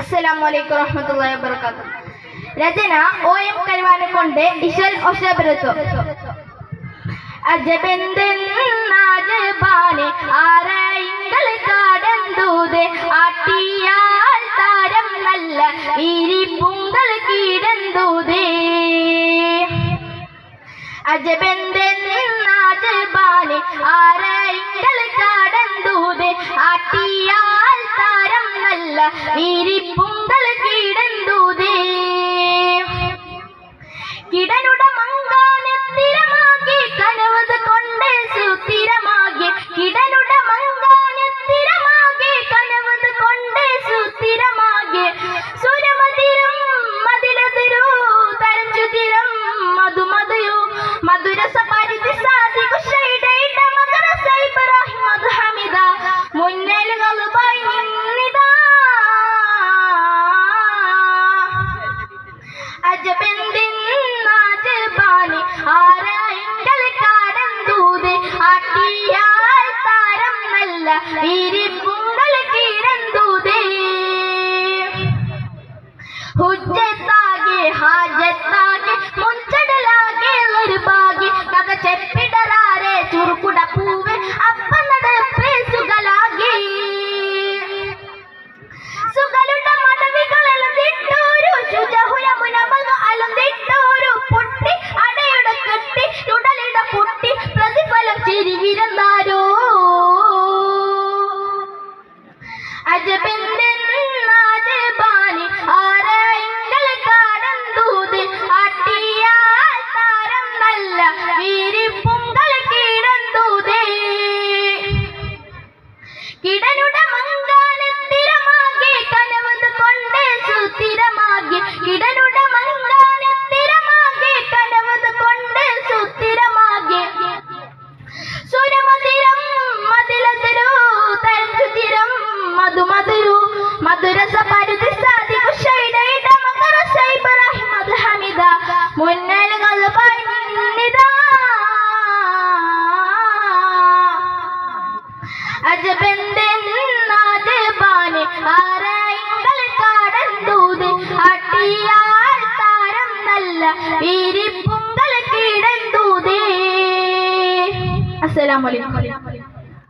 അസ്സലാമലൈക്കും വറഹമത്തല്ലാ വാബർക്കാത്തു രചന O M കരുവാനെ കൊണ്ട് ഇഷൽ ഒഷബരത്തു അജബെന്തെന്നാജബാനെ ആരായിങ്കൾ കാടന്തൂത് ആട്ടിയാൽ താരം നല്ല ഇരിപ്പുങ്കൾ കീടന്തൂത് അജബെന്തെന്നാജബാനെ ആരാ നീരിപ്പുങ്കൾ കിടന്തൂതേ. കിടനുട മങ്കാൻ ইরে അജബന്തെന്നാജബാന് ആരായിങ്കൾ കാടന്തൂത് അട്ടിയാൽ താരം നല്ല വീരിപ്പുങ്കൾ കീടന്തൂതേ അസ്സലാമലൈക്കും